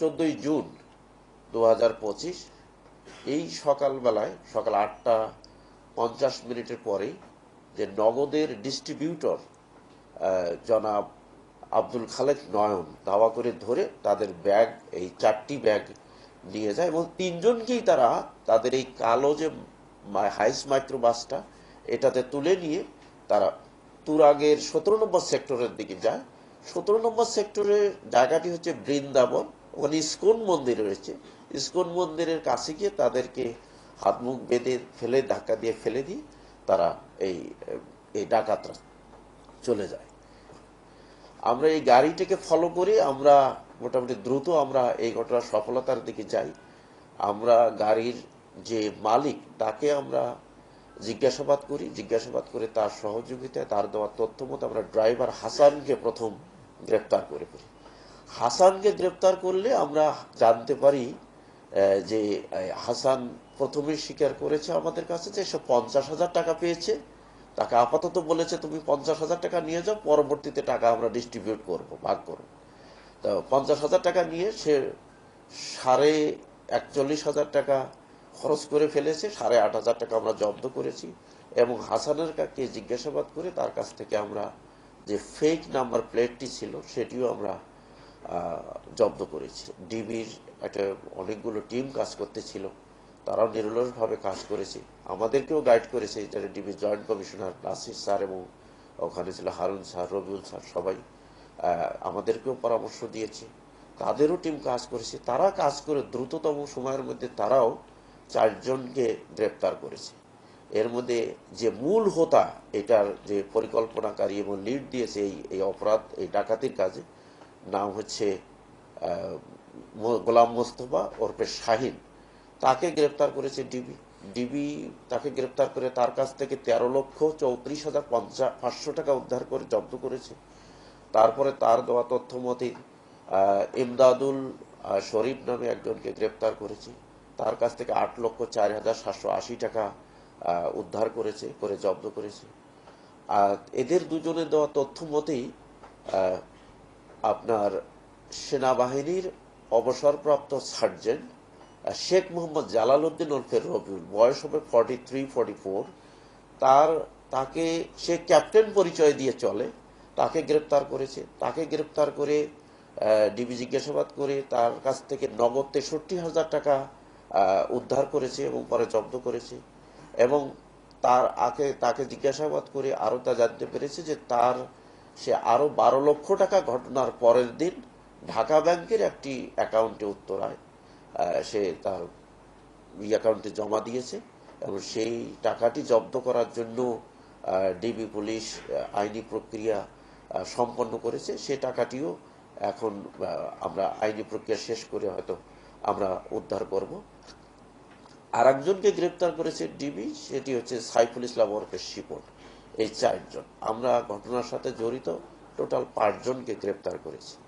চোদ্দই জুন দু হাজার পঁচিশ, এই সকালবেলায়, সকাল আটটা পঞ্চাশ মিনিটের পরেই যে নগদের ডিস্ট্রিবিউটর জনাব আব্দুল খালেক নয়ন দাওয়া করে ধরে তাদের ব্যাগ, এই চারটি ব্যাগ নিয়ে যায় এবং তিনজনকেই তারা তাদের এই কালো যে হাইস মাইক্রো বাসটা, এটাতে তুলে নিয়ে তারা তুরাগের সতেরো নম্বর সেক্টরের দিকে যায়। সতেরো নম্বর সেক্টরের জায়গাটি হচ্ছে বৃন্দাবন। ওখানে ইস্কন মন্দির রয়েছে। ইস্কন মন্দিরের কাছে গিয়ে তাদেরকে হাত মুখ বেঁধে ফেলে, ধাক্কা দিয়ে ফেলে দিয়ে তারা এই এই ডাকাতরা চলে যায়। আমরা এই গাড়িটিকে ফলো করে, আমরা মোটামুটি দ্রুত আমরা এই ঘটনার সফলতার দিকে যাই। আমরা গাড়ির যে মালিক, তাকে আমরা জিজ্ঞাসাবাদ করি। জিজ্ঞাসাবাদ করে তার সহযোগিতায়, তার দেওয়া তথ্য মতো আমরা ড্রাইভার হাসানকে প্রথম গ্রেপ্তার করে ফেলি। হাসানকে গ্রেপ্তার করলে আমরা জানতে পারি যে হাসান প্রথমে স্বীকার করেছে আমাদের কাছে যে সে পঞ্চাশ হাজার টাকা পেয়েছে। তাকে আপাতত বলেছে, তুমি পঞ্চাশ হাজার টাকা নিয়ে যাও, পরবর্তীতে টাকা আমরা ডিস্ট্রিবিউট করব, ভাগ করব। তো পঞ্চাশ হাজার টাকা নিয়ে সে সাড়ে একচল্লিশ হাজার টাকা খরচ করে ফেলেছে, সাড়ে আট হাজার টাকা আমরা জব্দ করেছি এবং হাসানের কাকে জিজ্ঞাসাবাদ করে তার কাছ থেকে আমরা যে ফেক নাম্বার প্লেটটি ছিল, সেটিও আমরা জব্দ করেছি ডিবির একটা অনেকগুলো টিম কাজ করতেছিল, তারাও নিরলসভাবে কাজ করেছে। আমাদেরকেও গাইড করেছে যারা ডিবির জয়েন্ট কমিশনার নাসির স্যার এবং ওখানে ছিল হারুন স্যার, রবিউল স্যার সবাই। আমাদেরকেও পরামর্শ দিয়েছে। তাদেরও টিম কাজ করেছে। তারা কাজ করে দ্রুততম সময়ের মধ্যে তারাও চারজনকে গ্রেপ্তার করেছে। এর মধ্যে যে মূল হোতা, এটার যে পরিকল্পনাকারী এবং লিড দিয়েছে এই এই অপরাধ, এই ডাকাতির কাজে নাম হচ্ছে গোলাম মোস্তফা ওরফে শাহিন। তাকে গ্রেপ্তার করেছে ডিবি। ডিবি তাকে গ্রেপ্তার করে তার কাছ থেকে তেরো লক্ষ চৌত্রিশ হাজার পঞ্চাশ পাঁচশো টাকা উদ্ধার করে জব্দ করেছে। তারপরে তার দেওয়া তথ্য মতে ইমদাদুল শরীফ নামে একজনকে গ্রেপ্তার করেছে। তার কাছ থেকে আট লক্ষ চার হাজার সাতশো আশি টাকা উদ্ধার করেছে, করে জব্দ করেছে। আর এদের দুজনের দেওয়া তথ্য মতেই আপনার সেনাবাহিনীর অবসরপ্রাপ্ত সার্জেন্ট শেখ মোহাম্মদ জালাল উদ্দিন ওরফে রবিউল। বয়স হবে ফর্টি থ্রি ফর্টি ফোর তার, তাকে, সে ক্যাপ্টেন পরিচয় দিয়ে চলে। তাকে গ্রেপ্তার করেছে। তাকে গ্রেপ্তার করে ডিবি জিজ্ঞাসাবাদ করে তার কাছ থেকে নগদ তেষট্টি হাজার টাকা উদ্ধার করেছে এবং পরে জব্দ করেছে। এবং তার আগে তাকে জিজ্ঞাসাবাদ করে আরও তা জানতে পেরেছে যে তার সে আরও বারো লক্ষ টাকা ঘটনার পরের দিন ঢাকা ব্যাংকের একটি অ্যাকাউন্টে উত্তরায় সে তার ই অ্যাকাউন্টে জমা দিয়েছে এবং সেই টাকাটি জব্দ করার জন্য ডিবি পুলিশ আইনি প্রক্রিয়া সম্পন্ন করেছে। সে টাকাটিও এখন আমরা আইনি প্রক্রিয়া শেষ করে হয়তো আমরা উদ্ধার করব। আর একজনকে গ্রেপ্তার করেছে ডিবি, সেটি হচ্ছে সাইফুল ইসলাম ওরফে শিপন। এই চারজন। আমরা ঘটনার সাথে জড়িত। টোটাল পাঁচজনকে গ্রেপ্তার করেছি।